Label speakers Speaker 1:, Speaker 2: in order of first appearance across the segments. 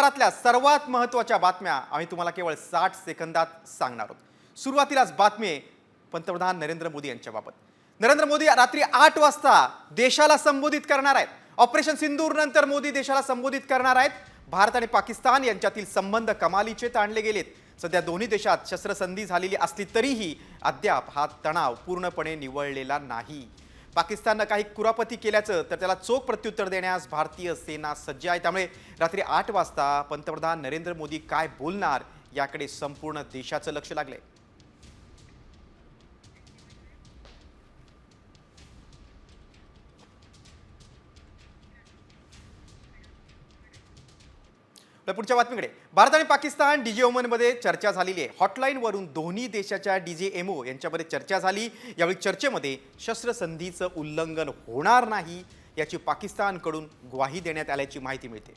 Speaker 1: दिवसभरातल्या सर्वात महत्त्वाच्या बातम्या आम्ही तुम्हाला केवळ साठ सेकंदात सांगणार आहोत. सुरुवातीलाच बातमी आहे पंतप्रधान नरेंद्र मोदी यांच्याबाबत. नरेंद्र मोदी रात्री आठ वाजता देशाला संबोधित करणार आहेत. ऑपरेशन सिंदूर नंतर मोदी देशाला संबोधित करणार आहेत. भारत आणि पाकिस्तान यांच्यातील संबंध कमालीचे ताणले गेलेत. सध्या दोन्ही देशात शस्त्रसंधी झालेली असली तरीही अद्याप हा तणाव पूर्णपणे निवळलेला नाही. पाकिस्ताननं काही कुरापती केल्याचं तर त्याला चोख प्रत्युत्तर देण्यास भारतीय सेना सज्ज आहे. त्यामुळे रात्री आठ वाजता पंतप्रधान नरेंद्र मोदी काय बोलणार याकडे संपूर्ण देशाचं लक्ष लागलंय. तर पुढच्या बातमीकडे. भारत आणि पाकिस्तान डीजे ओमनमध्ये चर्चा झालेली आहे. हॉटलाईनवरून दोन्ही देशाच्या डीजे एमओ यांच्यामध्ये चर्चा झाली. यावेळी चर्चेमध्ये शस्त्रसंधीचं उल्लंघन होणार नाही याची पाकिस्तानकडून ग्वाही देण्यात आल्याची माहिती मिळते.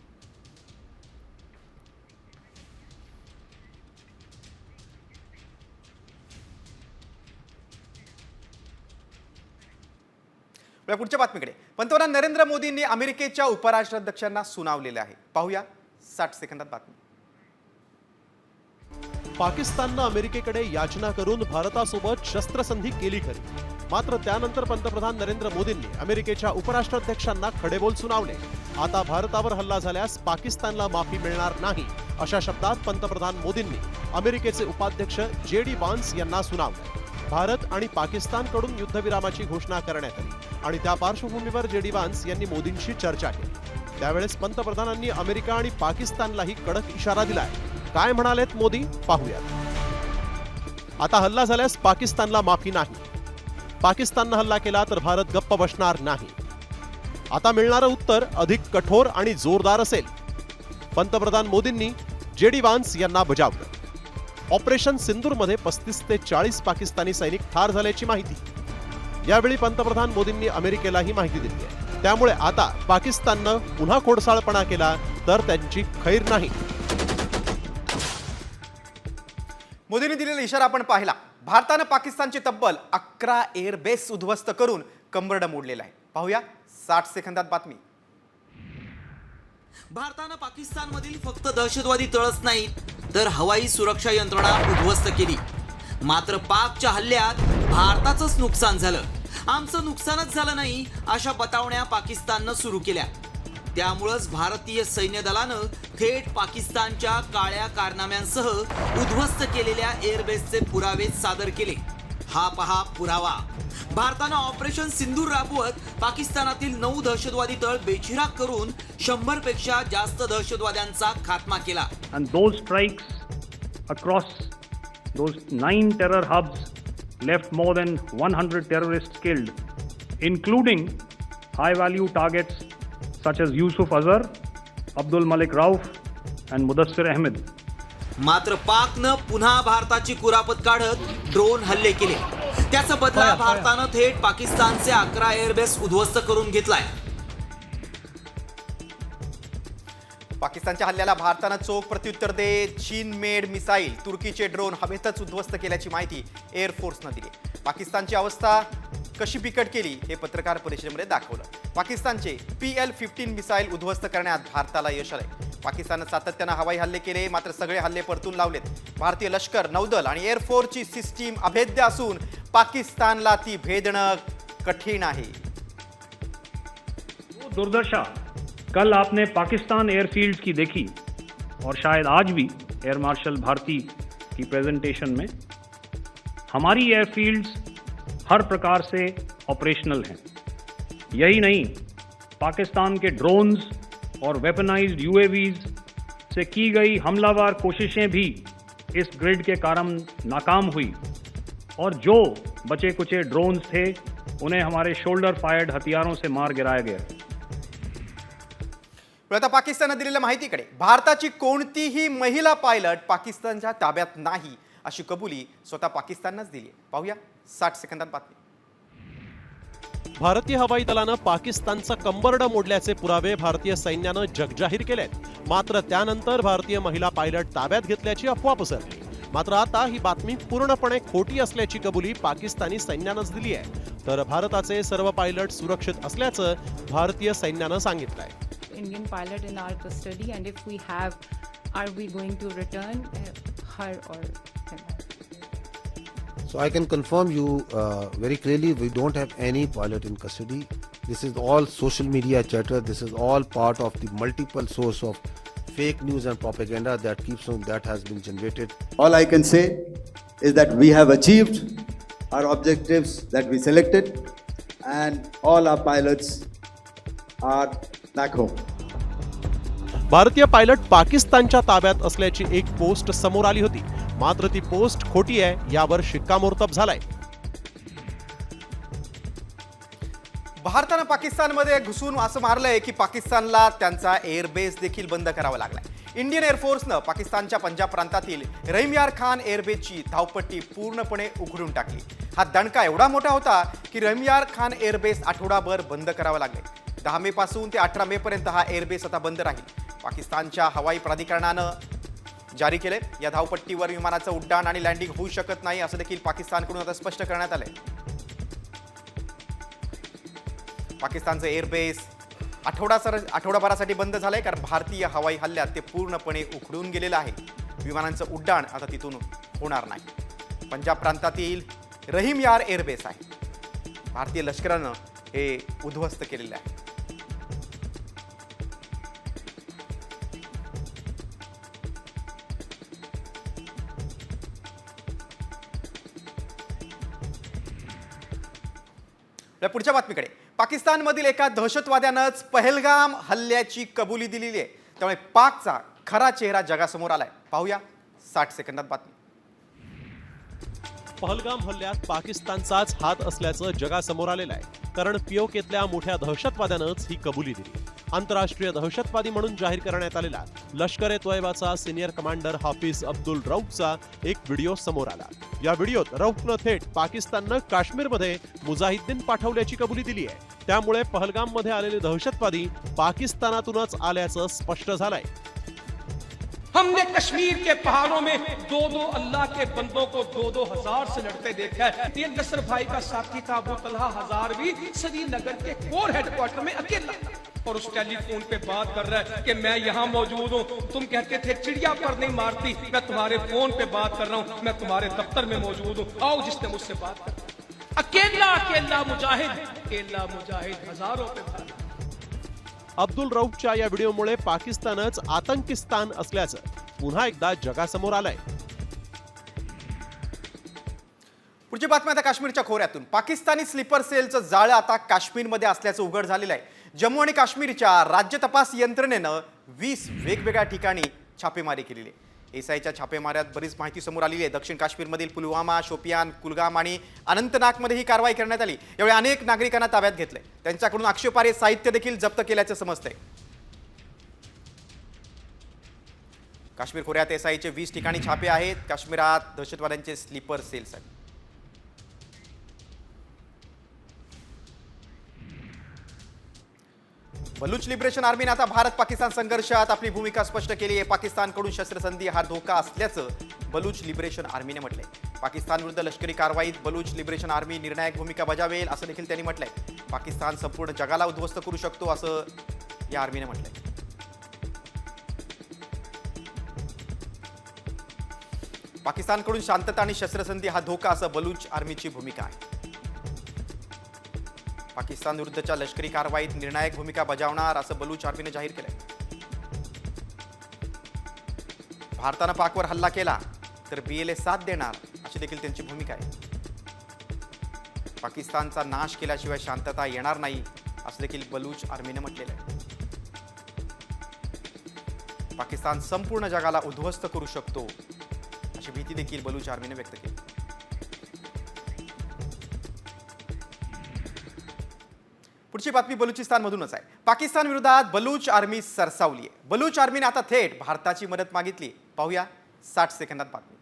Speaker 1: पुढच्या बातमीकडे. पंतप्रधान नरेंद्र मोदींनी अमेरिकेच्या उपराष्ट्राध्यक्षांना सुनावलेलं आहे. पाहूया. साठ सेकंदात बातमी.
Speaker 2: पाकिस्ताननं अमेरिकेकडे याचना करून भारतासोबत शस्त्रसंधी केली खरी. मात्र त्यानंतर पंतप्रधान नरेंद्र मोदींनी अमेरिकेच्या उपराष्ट्राध्यक्षांना खडेबोल सुनावले. आता भारतावर हल्ला झाल्यास पाकिस्तानला माफी मिळणार नाही अशा शब्दात पंतप्रधान मोदींनी अमेरिकेचे उपाध्यक्ष जे डी बान्स यांना सुनावले. भारत आणि पाकिस्तानकडून युद्धविरामाची घोषणा करण्यात आली आणि त्या पार्श्वभूमीवर जे डी वान्स यांनी मोदींशी चर्चा केली. त्यावेळेस पंतप्रधानांनी अमेरिका आणि पाकिस्तानलाही कडक इशारा दिलाय. काय म्हणालेत मोदी? पाहूयात. आता हल्ला झाल्यास पाकिस्तानला माफी नाही. पाकिस्ताननं हल्ला केला तर भारत गप्प बसणार नाही. आता मिळणारं उत्तर अधिक कठोर आणि जोरदार असेल. पंतप्रधान मोदींनी जे डी वान्स यांना बजावलं. ऑपरेशन सिंदूरमध्ये पस्तीस ते चाळीस पाकिस्तानी सैनिक ठार झाल्याची माहिती. यावेळी पंतप्रधान मोदींनी अमेरिकेलाही माहिती दिली आहे. त्यामुळे आता पाकिस्ताननं पुन्हा खोडसाळपणा केला तर त्यांची खैर नाही.
Speaker 1: मोदींनी दिलेला इशारा आपण पाहिला. भारतानं पाकिस्तानचे तब्बल अकरा एअरबेस उद्ध्वस्त करून कंबरडं मोडलेलं आहे. पाहूया साठ सेकंदात बातमी.
Speaker 3: भारतानं पाकिस्तानमधील फक्त दहशतवादी तळच नाहीत तर हवाई सुरक्षा यंत्रणा उद्ध्वस्त केली. मात्र पाकच्या हल्ल्यात भारताचंच नुकसान झालं. आमचं नुकसानच झालं नाही अशा बतावण्या पाकिस्ताननं सुरू केल्या. त्यामुळंच भारतीय सैन्य दलानं थेट पाकिस्तानच्या काळ्या कारनाम्यांसह उद्ध्वस्त केलेल्या एअरबेसचे पुरावे सादर केले. हा पहा पुरावा. भारतानं ऑपरेशन सिंदूर राबवत पाकिस्तानातील नऊ दहशतवादी तळ बेचिराग करून शंभरपेक्षा जास्त दहशतवाद्यांचा खात्मा केला.
Speaker 4: And those strikes across those nine terror hubs left more than 100 terrorists killed, including high value targets such as Yusuf Azhar, Abdul Malik Rauf, and Mudassir Ahmed.
Speaker 3: मात्र पाकनं पुन्हा भारताची कुरापत काढत ड्रोन हल्ले केले त्याचा बदला भारतानं थेट पाकिस्तानचे अकरा एअरबेस उद्ध्वस्त करून घेतलाय
Speaker 1: पाकिस्तानच्या हल्ल्याला भारतानं चोख प्रत्युत्तर देत चीन मेड मिसाईल. तुर्कीचे ड्रोन हवेतच उद्ध्वस्त केल्याची माहिती एअरफोर्सनं दिली. पाकिस्तानची अवस्था कशी बिकट केली हे पत्रकार परिषदेमध्ये दाखवलं. पाकिस्तानचे पी एल फिफ्टीन मिसाईल उद्ध्वस्त करण्यात भारताला यश आलंय. पाकिस्ताननं सातत्यानं हवाई हल्ले केले मात्र सगळे हल्ले परतून लावलेत. भारतीय लष्कर नौदल आणि एअरफोर्सची सिस्टीम अभेद्य असून पाकिस्तानला ती भेदणं कठीण आहे.
Speaker 4: दुर्दशा. कल आपने पाकिस्तान एयरफील्ड की देखी और शायद आज भी एयर मार्शल भारती की प्रेजेंटेशन में। हमारी एयरफील्ड्स हर प्रकार से ऑपरेशनल हैं। यही नहीं, पाकिस्तान के ड्रोन्स और वेपनाइज्ड यूएवीज से की गई हमलावर कोशिशें भी इस ग्रिड के कारण नाकाम हुई। और जो बचे कुचे ड्रोन्स थे, उन्हें हमारे शोल्डर फायर्ड हथियारों से मार गिराया गया।
Speaker 1: आता पाकिस्ताननं दिलेल्या माहितीकडे भारताची कोणतीही महिला पायलट पाकिस्तानच्या ताब्यात नाही अशी कबुली स्वतः पाकिस्ताननंच दिली आहे. पाहूया साठ सेकंदात बातमी.
Speaker 2: भारतीय हवाई दलानं पाकिस्तानचा कंबरडं मोडल्याचे पुरावे भारतीय सैन्यानं जगजाहीर केलेत. मात्र त्यानंतर भारतीय महिला पायलट ताब्यात घेतल्याची अफवा पसरली. मात्र आता ही बातमी पूर्णपणे खोटी असल्याची कबुली पाकिस्तानी सैन्यानंच दिली आहे. तर भारताचे सर्व पायलट सुरक्षित असल्याचं भारतीय सैन्यानं सांगितलंय.
Speaker 5: Indian pilot in our custody, and if we have, are we going to return uh, her or him?
Speaker 6: So I can confirm you uh, very clearly we don't have any pilot in custody. This is all social media chatter. This is all part of the multiple source of fake news and propaganda that keeps on that has been generated.
Speaker 7: All I can say is that we have achieved our objectives that we selected, and all our pilots are home.
Speaker 2: भारतीय pilot पाकिस्तानच्या ताब्यात असल्याची एक post समोर आली होती. मात्र ती पोस्ट खोटी आहे यावर शिक्कामोर्तब झालाय.
Speaker 1: भारतानं पाकिस्तानमध्ये घुसून असं मारलंय की पाकिस्तानला त्यांचा एअरबेस देखील बंद करावा लागलाय. इंडियन एअरफोर्सनं पाकिस्तानच्या पंजाब प्रांतातील रहीमयार खान एअरबेसची धावपट्टी पूर्णपणे उघडून टाकली. हा दणका एवढा मोठा होता की रहीमयार खान एअरबेस आठवडाभर बंद करावं लागले. दहा मे पासून ते अठरा मे पर्यंत हा एअरबेस आता बंद राहील. पाकिस्तानच्या हवाई प्राधिकरणानं जारी केले या धावपट्टीवर विमानाचं उड्डाण आणि लँडिंग होऊ शकत नाही असं देखील पाकिस्तानकडून आता स्पष्ट करण्यात आलंय. पाकिस्तानचं एअरबेस आठवडासर आठवडाभरासाठी बंद झालंय कारण भारतीय हवाई हल्ल्यात ते पूर्णपणे उखडून गेलेलं आहे. विमानांचं उड्डाण आता तिथून होणार नाही. पंजाब प्रांतातील रहीम यार एअरबेस आहे. भारतीय लष्करानं हे उद्ध्वस्त केलेलं आहे. पुढच्या बातमीकडे. पाकिस्तानमधील एका दहशतवाद्यानंच पहलगाम हल्ल्याची कबुली दिलेली आहे. त्यामुळे पाकचा खरा चेहरा जगासमोर आलाय. पाहूया साठ सेकंदात बातमी.
Speaker 2: पहलगाम हल्ल्यात पाकिस्तानचाच हात असल्याचं जगासमोर आलेलं आहे. कारण पिओकेतल्या मोठ्या दहशतवाद्यानंच ही कबुली दिली. आंतरराष्ट्रीय दहशतवादी म्हणून जाहीर करण्यात आलेला लष्कर ए तोयबाचा सिनियर कमांडर हाफिज अब्दुल रौफचा एक व्हिडिओ समोर आला. या व्हिडिओत रौफनं थेट पाकिस्ताननं काश्मीरमध्ये मुजाहिद्दीन पाठवल्याची कबुली दिली आहे. त्यामुळे पहलगाममध्ये आलेले दहशतवादी पाकिस्तानातूनच आल्याचं स्पष्ट झालंय.
Speaker 8: हमने कश्मीर के पहाड़ों में दो दो अल्लाह के बंदों को दो दो हजार से लड़ते देखा है। ये नसर भाई का साथी था अबू तलहा हजार भी श्रीनगर के कोर हेडक्वार्टर में अकेला था। और उस टेलीफोन पे बात कर रहा है कि मैं यहाँ मौजूद हूँ। तुम कहते थे चिड़िया पर नहीं मारती। मैं तुम्हारे फोन पे बात कर रहा हूँ। मैं तुम्हारे दफ्तर में मौजूद हूँ। आओ जिसने मुझसे बात कर अकेला अकेला मुजाहिद अकेला मुजाहिद। हजारों पे
Speaker 2: अब्दुल रौफच्या या व्हिडिओमुळे पाकिस्तानच आतंकिस्तान असल्याचं पुन्हा एकदा जगासमोर आलंय.
Speaker 1: पुढची बातमी आता काश्मीरच्या खोऱ्यातून. पाकिस्तानी स्लीपर सेलचं जाळं आता काश्मीरमध्ये असल्याचं उघड झालेलं आहे. जम्मू आणि काश्मीरच्या राज्य तपास यंत्रणेनं वीस वेगवेगळ्या ठिकाणी छापेमारी केलेली आहे. एसआयच्या छापेमाऱ्यात बरीच माहिती समोर आलेली आहे. दक्षिण काश्मीरमधील पुलवामा शोपियान कुलगाम आणि अनंतनागमध्ये ही कारवाई करण्यात आली. यावेळी अनेक नागरिकांना ताब्यात घेतले त्यांच्याकडून आक्षेपार्ह साहित्य देखील जप्त केल्याचं समजतंय. काश्मीर खोऱ्यात एसआयचे वीस ठिकाणी छापे आहेत. काश्मीरात दहशतवाद्यांचे स्लीपर सेल्स आहेत. बलूच लिबरेशन आर्मीने आता भारत पाकिस्तान संघर्षात आपली भूमिका स्पष्ट केली आहे. पाकिस्तानकडून शस्त्रसंधी हा धोका असल्याचं बलूच लिबरेशन आर्मीने म्हटलंय. पाकिस्तान विरुद्ध लष्करी कारवाईत बलूच लिबरेशन आर्मी निर्णायक भूमिका बजावेल असं देखील त्यांनी म्हटलंय. पाकिस्तान संपूर्ण जगाला उद्ध्वस्त करू शकतो असं या आर्मीने म्हटलंय. पाकिस्तानकडून शांतता आणि शस्त्रसंधी हा धोका असं बलूच आर्मीची भूमिका आहे. पाकिस्तान विरुद्धच्या लष्करी कारवाईत निर्णायक भूमिका बजावणार असं बलूच आर्मीने जाहीर केलंय. भारतानं पाकवर हल्ला केला तर बीएलए साथ देणार अशी देखील त्यांची भूमिका आहे. पाकिस्तानचा नाश केल्याशिवाय शांतता येणार नाही असं देखील बलूच आर्मीने म्हटलेलं आहे. पाकिस्तान संपूर्ण जगाला उद्ध्वस्त करू शकतो अशी भीती देखील बलूच आर्मीने व्यक्त केली. पुढची बातमी बलुचिस्तानमधूनच आहे. पाकिस्तान विरोधात बलूच आर्मी सरसावली आहे बलूच आर्मीने आता थेट भारताची मदत मागितली. पाहूया साठ सेकंदात बातमी.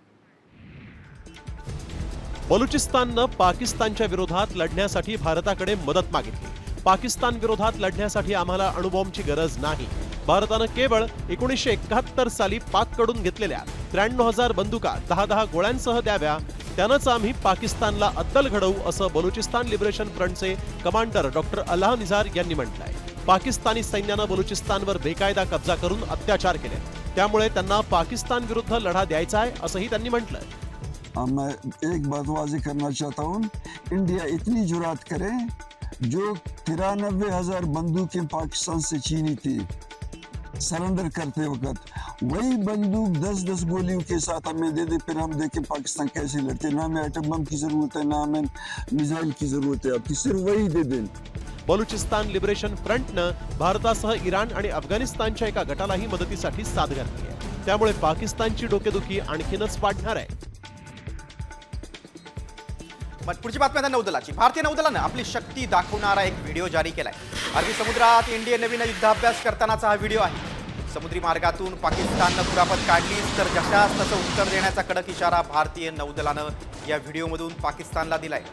Speaker 2: बलुचिस्ताननं पाकिस्तानच्या विरोधात लढण्यासाठी भारताकडे मदत मागितली. पाकिस्तान विरोधात लढण्यासाठी आम्हाला अणुबॉम्बची गरज नाही. भारतानं केवळ एकोणीसशे एकाहत्तर साली पाककडून घेतलेल्या त्र्याण्णव हजार बंदुका दहा दहा गोळ्यांसह द्याव्या त्यानंच आम्ही पाकिस्तानला अद्दल घडवू असं बलुचिस्तान लिबरेशन फ्रंटचे कमांडर डॉक्टर अल्लाह निझार यांनी म्हटलंय. पाकिस्तानी सैन्यानं बलुचिस्तानवर बेकायदा कब्जा करून अत्याचार केले. त्यामुळे त्यांना पाकिस्तान विरुद्ध लढा द्यायचा आहे असंही त्यांनी म्हटलंय.
Speaker 9: मैं एक बात वाजे करना चाहता हूँ. इंडिया इतनी जुरात करे जो तिरानबे हजार बंदूकें पाकिस्तान से छीनी थी। सरेंडर करते वक्त। वही बंदूक दस दस गोलियों के साथ हमें दे दे फिर हम देखें पाकिस्तान कैसे लड़ते ना हमें एटम बम की जरूरत है ना हमें मिसाइल की जरूरत है। आपकी सिर्फ वही दे दें।
Speaker 2: बलुचिस्तान लिबरेशन फ्रंटनं भारतासह इराण आणि अफगाणिस्तानच्या एका गटालाही मदतीसाठी साथ घातली आहे. त्यामुळे पाकिस्तानची डोकेदुखी आणखीनच वाढणार आहे.
Speaker 1: पुढची बातमी आता नौदलाची. भारतीय नौदलानं आपली शक्ती दाखवणारा एक व्हिडिओ जारी केलाय. अरबी समुद्रात इंडियन नवीन युद्धाभ्यास करतानाचा हा व्हिडिओ आहे. समुद्री मार्गातून पाकिस्ताननं कुरापत काढलीच तर जशास तसं उत्तर देण्याचा कडक इशारा भारतीय नौदलानं या व्हिडिओमधून पाकिस्तानला दिलाय.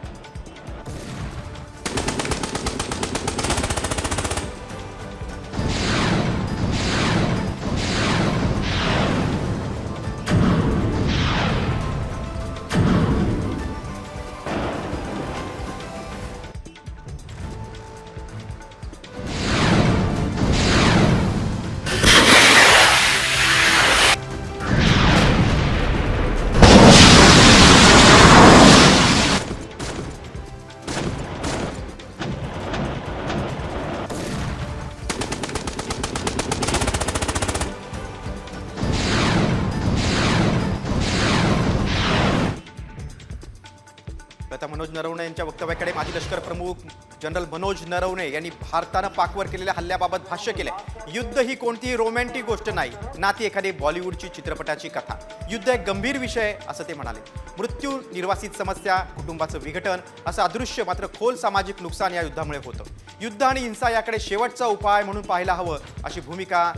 Speaker 1: नरवणे यांच्या वक्तव्याकडे माजी लष्कर प्रमुख जनरल मनोज नरवणे यांनी भारतानं पाकवर केलेल्या हल्ल्याबाबत भाष्य केलंय. युद्ध ही कोणतीही रोमॅन्टिक गोष्ट नाही. ना ती एखादी बॉलिवूडची चित्रपटाची कथा. युद्ध एक गंभीर विषय असं ते म्हणाले. मृत्यू निर्वासित समस्या कुटुंबाचं विघटन असं अदृश्य मात्र खोल सामाजिक नुकसान या युद्धामुळे होतं. युद्ध आणि हिंसा याकडे शेवटचा उपाय म्हणून पाहायला हवं अशी भूमिका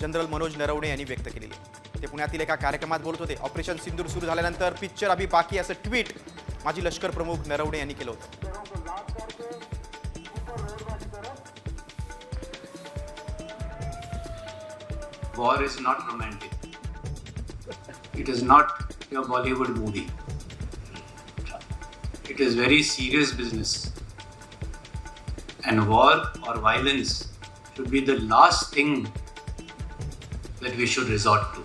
Speaker 1: जनरल मनोज नरवणे यांनी व्यक्त केलेली ते पुण्यातील एका कार्यक्रमात बोलत होते. ऑपरेशन सिंदूर सुरू झाल्यानंतर पिक्चर अभि बाकी असं ट्विट माजी लष्कर प्रमुख नरवणे यांनी केलं होतं
Speaker 10: war is not romantic. It is not your Bollywood movie. It is very serious business. And war or violence should be the last thing that we should resort to.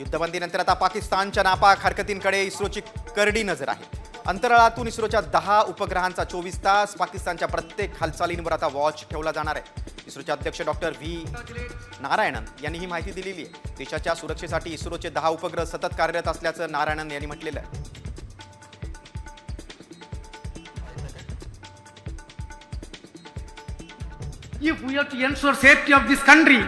Speaker 1: युद्धबंदीनंतर आता पाकिस्तानच्या नापाक हरकतींकडे इस्रोची करडी नजर आहे. अंतराळातून इस्रोच्या दहा उपग्रहांचा चोवीस तास पाकिस्तानच्या प्रत्येक हालचालींवर आता वॉच ठेवला जाणार आहे. इस्रोचे अध्यक्ष डॉक्टर व्ही. नारायणन यांनी ही माहिती दिलेली आहे. देशाच्या सुरक्षेसाठी इस्रोचे दहा उपग्रह सतत कार्यरत असल्याचं नारायणन यांनी म्हटलेलं आहे.
Speaker 11: If we have to ensure safety of this country,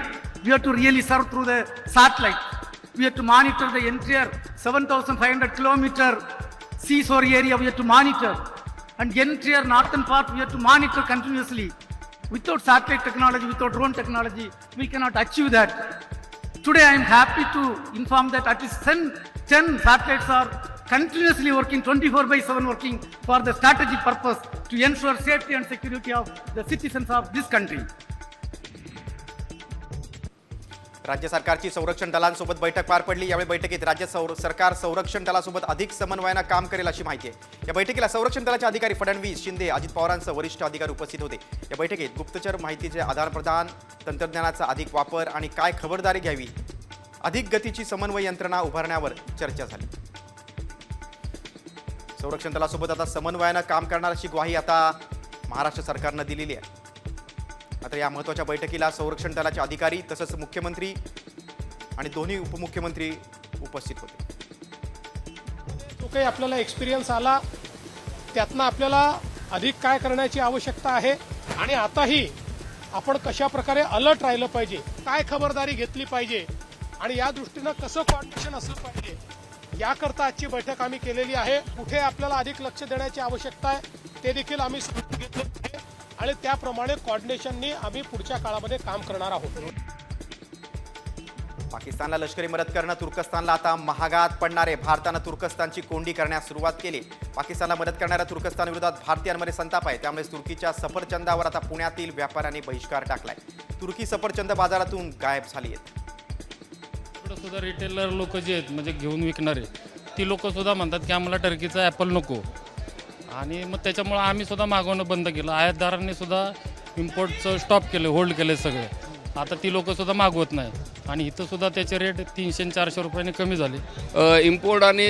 Speaker 11: we have to really serve through the satellite. We have to monitor the entire 7,500 kilometer seashore area. We have to monitor, and entire northern part we have to monitor continuously. Without satellite technology, without drone technology, we cannot achieve that. Today, I am happy to inform that at least 10, 10 satellites are continuously working, 24 by 7 working for the strategic purpose to ensure safety and security of the citizens of this country.
Speaker 1: राज्य सरकारची संरक्षण दलांसोबत बैठक पार पडली. यावेळी बैठकीत राज्य सौर सरकार संरक्षण दलासोबत अधिक समन्वयानं काम करेल अशी माहिती आहे. या बैठकीला संरक्षण दलाचे अधिकारी फडणवीस शिंदे अजित पवारांसह वरिष्ठ अधिकारी उपस्थित होते. या बैठकीत गुप्तचर माहितीचे आदानप्रदान तंत्रज्ञानाचा अधिक वापर आणि काय खबरदारी घ्यावी अधिक गतीची समन्वय यंत्रणा उभारण्यावर चर्चा झाली. संरक्षण दलासोबत आता समन्वयानं काम करणार अशी ग्वाही आता महाराष्ट्र सरकारनं दिलेली आहे. मात्र या महत्त्वाच्या बैठकीला संरक्षण दलाचे अधिकारी तसंच मुख्यमंत्री आणि दोन्ही उपमुख्यमंत्री उपस्थित होते.
Speaker 8: जो काही आपल्याला एक्सपिरियन्स आला त्यातनं आपल्याला अधिक काय करण्याची आवश्यकता आहे आणि आताही आपण कशा प्रकारे अलर्ट राहिलं पाहिजे काय खबरदारी घेतली पाहिजे आणि या दृष्टीनं कसं कॉर्डिनेशन असलं पाहिजे याकरता आजची बैठक आम्ही केलेली आहे. कुठे आपल्याला अधिक लक्ष देण्याची आवश्यकता आहे ते देखील आम्ही आणि त्याप्रमाणे कॉर्डिनेशननी आम्ही पुढच्या काळामध्ये काम करणार आहोत.
Speaker 1: पाकिस्तानला लष्करी मदत करणं तुर्कस्तानला आता महागात पडणार. आहे भारतानं तुर्कस्तानची कोंडी करण्यास सुरुवात केली. पाकिस्तानला मदत करणाऱ्या तुर्कस्तान विरोधात भारतीयांमध्ये संताप आहे. त्यामुळे तुर्कीच्या सफरचंदावर आता पुण्यातील व्यापाऱ्यांनी बहिष्कार टाकलाय. तुर्की सफरचंद बाजारातून गायब झाली आहेत.
Speaker 12: सुद्धा रिटेलर लोक जे आहेत म्हणजे घेऊन विकणारे ती लोक सुद्धा म्हणतात की आम्हाला टर्कीचा ॲपल नको. आणि मग त्याच्यामुळं आम्ही सुद्धा मागवणं बंद केलं. आयातदारांनी सुद्धा इम्पोर्टचं स्टॉप केलं होल्ड केले सगळे. आता ती लोक सुद्धा मागवत नाही आणि इथं सुद्धा त्याचे रेट तीनशे चारशे रुपयाने कमी झाले.
Speaker 13: इम्पोर्ट आणि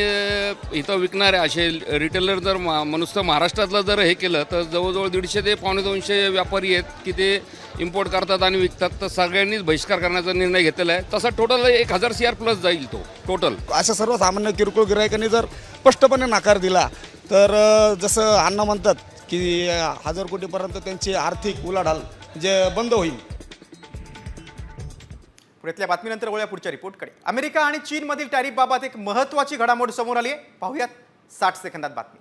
Speaker 13: इथं विकणारे असे रिटेलर जर मा नुसतं महाराष्ट्रातलं जर हे केलं तर जवळजवळ दीडशे ते पावणे दोनशे व्यापारी आहेत की ते इम्पोर्ट करतात आणि विकतात. तर सगळ्यांनीच बहिष्कार करण्याचा निर्णय घेतलेला आहे. तसा टोटल एक हजार सी आर प्लस जाईल तो टोटल
Speaker 14: अशा सर्वसामान्य किरकोळ गिरायकांनी जर स्पष्टपणे नकार दिला तर जसं अण्णा म्हणतात की हजार कोटीपर्यंत त्यांची आर्थिक उलाढाल जे बंद होईल
Speaker 1: पुण्यातल्या बातमीनंतर वळूया पुढच्या रिपोर्टकडे. अमेरिका आणि चीनमधील टॅरिफबाबत एक महत्त्वाची घडामोड समोर आली आहे. पाहूयात साठ सेकंदात बातमी.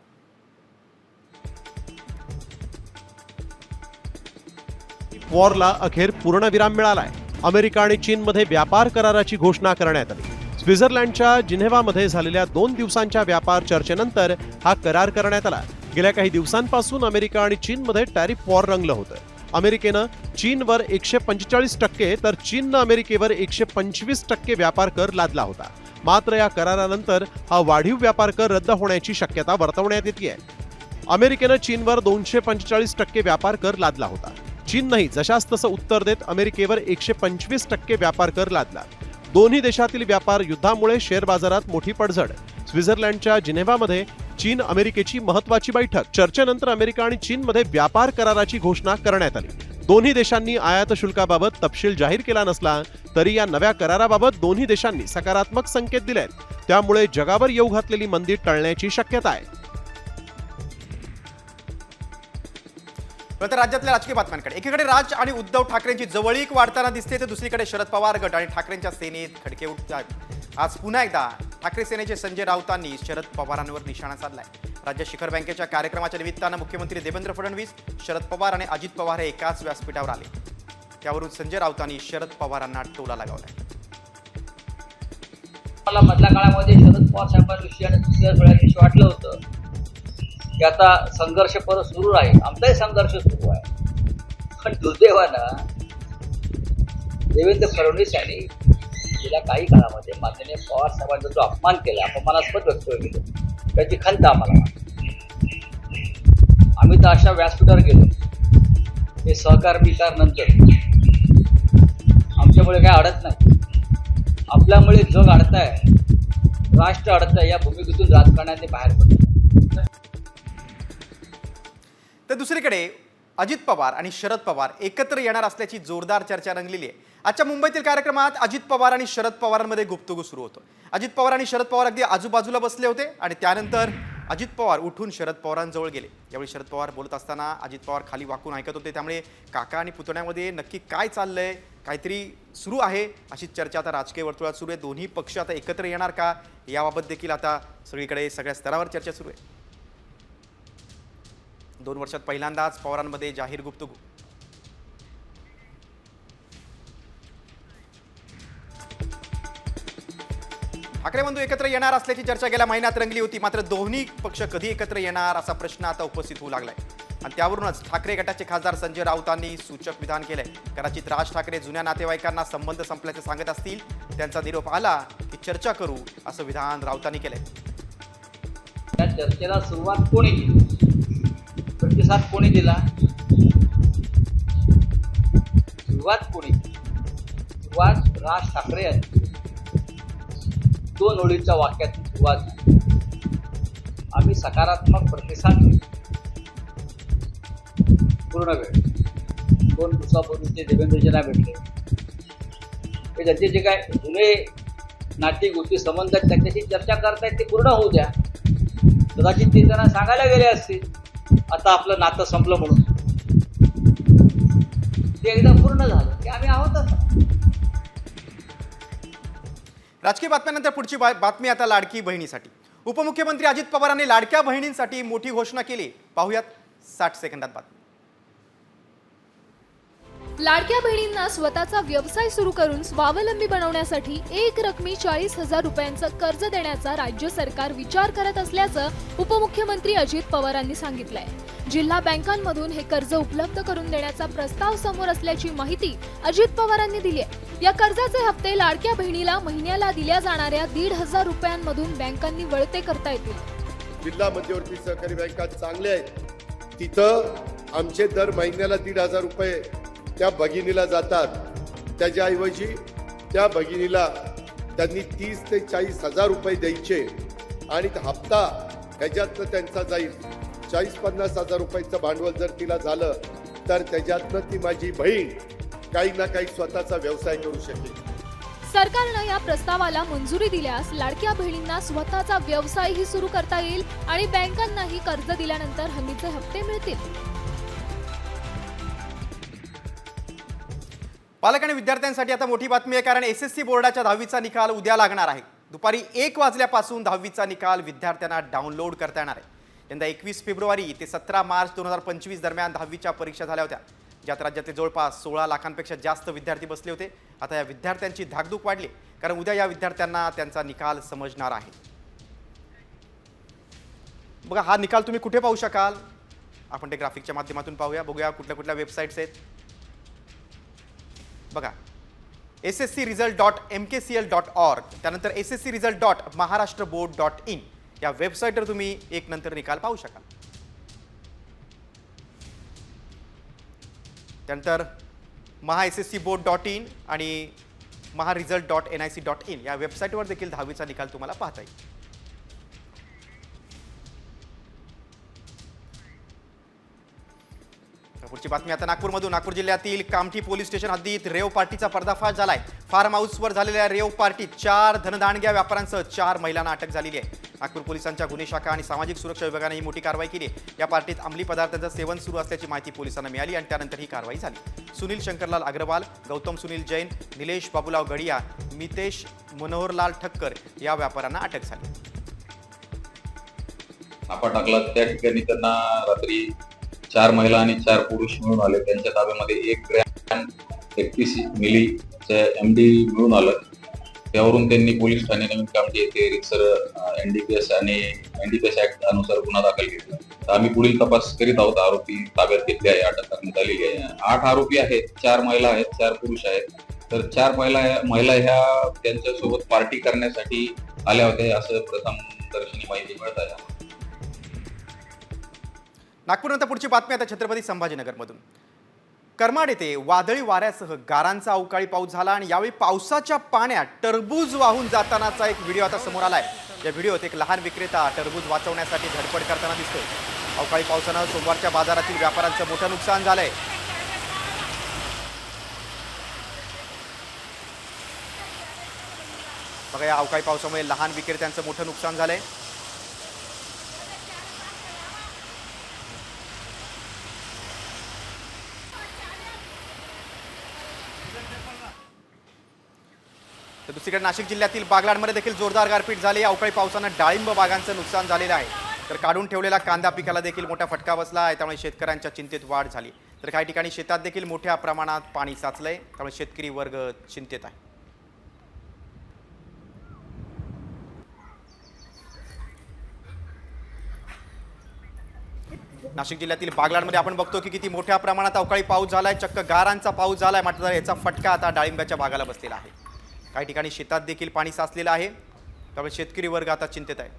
Speaker 2: वॉरला अखेर पूर्णविराम मिळालाय. अमेरिका आणि चीनमध्ये व्यापार कराराची घोषणा करण्यात आली. स्वित्झर्लंडच्या जिनेव्हामध्ये झालेल्या दोन दिवसांच्या व्यापार चर्चेनंतर हा करार करण्यात आला. गेल्या काही दिवसांपासून अमेरिका आणि चीनमध्ये टॅरिफ वॉर रंगलं होतं. अमेरिकेनं चीनवर एकशे पंचेचाळीस टक्के तर चीननं अमेरिकेवर एकशे पंचवीस टक्के व्यापार कर लादला होता. मात्र या करारानंतर हा वाढीव व्यापार कर रद्द होण्याची शक्यता वर्तवण्यात येते आहे. अमेरिकेनं चीनवर दोनशे पंचेचाळीस टक्के व्यापार कर लादला होता. चीननंही जशास तसं उत्तर देत अमेरिकेवर एकशे पंचवीस टक्के व्यापार कर लादला. दोन्ही देशातील व्यापार युद्धामुळे शेअर बाजारात मोठी पडझड. स्वित्झर्लंडच्या जिनेव्हामध्ये चीन अमेरिकेची महत्वाची बैठक. चर्चेनंतर अमेरिका आणि चीनमध्ये व्यापार कराराची घोषणा करण्यात आली. दोन्ही देशांनी आयात शुल्काबाबत तपशील जाहीर केला नसला तरी या नव्या कराराबाबत दोन्ही देशांनी सकारात्मक संकेत दिलेत. त्यामुळे जगावर येऊ घातलेली मंदी टळण्याची शक्यता आहे.
Speaker 1: तर राज्यातल्या राजकीय बातम्यांकडे. एकीकडे राज आणि उद्धव ठाकरेंची जवळीक वाढताना दिसते तर दुसरीकडे शरद पवार गट आणि ठाकरेंच्या सेनेत खडके उठतात. आज पुन्हा एकदा ठाकरे सेनेचे संजय राऊतांनी शरद पवारांवर निशाणा साधलाय. राज्य शिखर बँकेच्या कार्यक्रमाच्या निमित्तानं मुख्यमंत्री देवेंद्र फडणवीस शरद पवार आणि अजित पवार हे एकाच व्यासपीठावर आले. त्यावरून संजय राऊतांनी शरद पवारांना टोला लगावलाय.
Speaker 15: मला मधल्या काळामध्ये शरद पवार साहेबांविषयी आणि दुसऱ्या सगळ्यांविषयी वाटलं होतं की आता संघर्ष परत सुरू आहे आमचाही संघर्ष सुरू आहे. पण दुर्दैवानं देवेंद्र फडणवीस यांनी गेल्या काही काळामध्ये माननीय पवार साहेबांचा जो अपमान केला अपमानास्पद वक्तव्य केलं त्याची खंत आम्हाला आम्ही तर अशा व्यासपीठावर गेलो. हे सहकार विकार नंतर. आमच्यामुळे काय अडत नाही. आपल्यामुळे जग अडत आहे राष्ट्र अडत आहे या भूमिकेतून राजकारणाने बाहेर पडतो
Speaker 1: तर दुसरीकडे अजित पवार आणि शरद पवार एकत्र येणार असल्याची जोरदार चर्चा रंगलेली आहे. आजच्या मुंबईतील कार्यक्रमात अजित पवार आणि शरद पवारांमध्ये गुप्तगू सुरू होतो. अजित पवार आणि शरद पवार अगदी आजूबाजूला बसले होते आणि त्यानंतर अजित पवार उठून शरद पवारांजवळ गेले. यावेळी शरद पवार बोलत असताना अजित पवार खाली वाकून ऐकत होते. त्यामुळे काका आणि पुतण्यामध्ये नक्की काय चाललंय काहीतरी सुरू आहे अशी चर्चा आता राजकीय वर्तुळात सुरू आहे. दोन्ही पक्ष आता एकत्र येणार का याबाबत देखील आता सगळीकडे सगळ्या स्तरावर चर्चा सुरू आहे. दोन वर्षात पहिल्यांदाच पवारांमध्ये जाहीर गुप्तगू. ठाकरे बंधू एकत्र येणार असल्याची चर्चा गेल्या महिन्यात रंगली होती. मात्र दोन्ही पक्ष कधी एकत्र येणार असा प्रश्न आता उपस्थित होऊ लागलाय. आणि त्यावरूनच ठाकरे गटाचे खासदार संजय राऊतांनी सूचक विधान केलंय. कदाचित राज ठाकरे जुन्या नातेवाईकांना संबंध संपल्याचे सांगत असतील. त्यांचा निरोप आला की चर्चा करू असं विधान राऊतांनी केलंय.
Speaker 15: चर्चेला सुरुवात कोणी केली? प्रतिसाद कोणी दिला? सुरुवात कोणी? सुरुवात राज ठाकरे यांनी दोन ओळीच्या वाक्यातून सुरुवात झाली. आम्ही सकारात्मक प्रतिसाद पूर्ण वेळ. दोन दिवसापूर्वी ते देवेंद्रजींना भेटले. हे त्यांचे जे काय जुने नाती गोष्टी संबंध आहेत त्यांच्याशी चर्चा करतायत ते पूर्ण होऊ द्या. कदाचित ते त्यांना सांगायला गेले असतील. आता आपलं नातं संपलं म्हणून. ते एकदा पूर्ण झालं. की आम्ही आहोत
Speaker 1: राजकीय बातम्यानंतर पुढची बा- बातमी आता लाडकी बहिणीसाठी. उपमुख्यमंत्री अजित पवारांनी लाडक्या बहिणींसाठी मोठी घोषणा केली. पाहूयात साठ सेकंदात बातमी.
Speaker 16: लाडक्या बहिणींना स्वतःचा व्यवसाय सुरू करून स्वावलंबी बनवण्यासाठी एक रकमी चाळीस हजार रुपयांचं कर्ज देण्याचा राज्य सरकार विचार करत असल्याचं उपमुख्यमंत्री अजित पवारांनी सांगितलंय. जिल्हा बँकांमधून हे कर्ज उपलब्ध करून देण्याचा प्रस्ताव समोर असल्याची माहिती अजित पवारांनी दिली आहे या कर्जाचे हप्ते लाडक्या बहिणीला महिन्याला दिल्या जाणाऱ्या दीड हजार रुपयांमधून बँकांनी वळते करता येतील.
Speaker 17: जिल्हा मध्यवर्ती सहकारी बँका चांगल्या आहेत. तिथं आमचे दर महिन्याला दीड हजार रुपये त्या भगिनीला जातात. त्याच्याऐवजी त्या भगिनीला त्यांनी तीस ते चाळीस हजार रुपये द्यायचे. आणि हप्ता ह्याच्यातनं त्यांचा जाईल. चाळीस पन्नास हजार रुपयाचं भांडवल जर तिला झालं तर त्याच्यातनं ती माझी बहीण काही ना काही स्वतःचा व्यवसाय करू शकेल.
Speaker 16: सरकारनं या प्रस्तावाला मंजुरी दिल्यास लाडक्या बहिणींना स्वतःचा व्यवसायही सुरू करता येईल आणि बँकांनाही कर्ज दिल्यानंतर हमीचे हप्ते मिळतील.
Speaker 1: पालक आणि विद्यार्थ्यांसाठी आता मोठी बातमी आहे कारण एस एस सी बोर्डाच्या दहावीचा निकाल उद्या लागणार आहे. दुपारी एक वाजल्यापासून दहावीचा निकाल विद्यार्थ्यांना डाउनलोड करता येणार आहे. यंदा एकवीस फेब्रुवारी ते सतरा मार्च दोन हजार पंचवीस दरम्यान दहावीच्या परीक्षा झाल्या होत्या ज्यात राज्यातले जवळपास सोळा लाखांपेक्षा जास्त विद्यार्थी बसले होते. आता या विद्यार्थ्यांची धाकधूक वाढली कारण उद्या या विद्यार्थ्यांना त्यांचा निकाल समजणार आहे. बघा हा निकाल तुम्ही कुठे पाहू शकाल? आपण ते ग्राफिकच्या माध्यमातून पाहूया. बघूया कुठल्या कुठल्या वेबसाईट्स आहेत. बघा S S C result dot M K C L dot org त्यानंतर S S C result dot Maharashtra board dot in या वेबसाईटवर तुम्ही एक नंतर निकाल पाहू शकाल. त्यानंतर Maha S S C board dot in आणि Maha result dot N I C dot in या वेबसाईटवर देखील दहावीचा निकाल तुम्हाला पाहता येईल. पुढची बातमी आता नागपूरमधून. नागपूर जिल्ह्यातील कामठी पोलीस स्टेशन हद्दीत रेव पार्टीचा पर्दाफाश झालाय. फार्म हाऊसवर झालेल्या रेव पार्टीत चार धनदाणग्या व्यापाऱ्यांसह चार महिलांना अटक झालेली आहे. नागपूर पोलिसांच्या गुन्हे शाखा आणि सामाजिक सुरक्षा विभागाने ही मोठी कारवाई केली या पार्टीत अंमली पदार्थांचं सेवन सुरू असल्याची माहिती पोलिसांना मिळाली आणि त्यानंतर ही कारवाई झाली. सुनील शंकरलाल अग्रवाल गौतम सुनील जैन निलेश बाबूलाव गडिया मितेश मनोहरलाल ठक्कर या व्यापाऱ्यांना अटक झाली.
Speaker 18: टाकला त्या ठिकाणी त्यांना रात्री चार महिला आणि चार पुरुष मिळून आले. त्यांच्या ताब्यामध्ये एक ग्रॅम एकतीस मिली एम डी मिळून आलं. त्यावरून त्यांनी पोलीस ठाणे नवीन कामठी येथे रिक्सर एनडीपीएस आणि एनडीपीएस ऍक्ट अनुसार गुन्हा दाखल केला. तर आम्ही पुढील तपास करीत आहोत. आरोपी ताब्यात घेतले आहे अटक करण्यात आलेली आहे. आठ आरोपी आहेत. चार महिला आहेत चार पुरुष आहेत. तर चार महिला महिला ह्या त्यांच्यासोबत पार्टी करण्यासाठी आल्या होत्या असं प्रथम दर्शनी माहिती मिळत आहे.
Speaker 1: नागपूरनंतर पुढची बातमी आता छत्रपती संभाजीनगरमधून. करमाड येथे वादळी वाऱ्यासह गारांचा अवकाळी पाऊस झाला आणि यावेळी पावसाच्या पाण्यात टरबूज वाहून जातानाचा एक व्हिडिओ आता समोर आलाय. या व्हिडिओत एक लहान विक्रेता टरबूज वाचवण्यासाठी धडपड करताना दिसतोय. अवकाळी पावसानं सोमवारच्या बाजारातील व्यापाऱ्यांचं मोठं नुकसान झालंय. बघा या अवकाळी पावसामुळे लहान विक्रेत्यांचं मोठं नुकसान झालंय. तर दुसरीकडे नाशिक जिल्ह्यातील बागलाडमध्ये देखील जोरदार गारपीट झाली. अवकाळी पावसानं डाळिंब बागांचं नुकसान झालेलं आहे. तर काढून ठेवलेला कांदा पिकाला देखील मोठा फटका बसला आहे. त्यामुळे शेतकऱ्यांच्या चिंतेत वाढ झाली. तर काही ठिकाणी शेतात देखील मोठ्या प्रमाणात पाणी साचलंय. त्यामुळे शेतकरी वर्ग चिंतेत आहे. नाशिक जिल्ह्यातील बागलाडमध्ये आपण बघतो की किती मोठ्या प्रमाणात अवकाळी पाऊस झालाय. चक्क गारांचा पाऊस झालाय. तर याचा फटका आता डाळिंब्याच्या भागाला बसलेला आहे. काही ठिकाणी शेतात देखील पाणी साचलेलं आहे. त्यामुळे शेतकरी वर्ग आता चिंतेत आहे.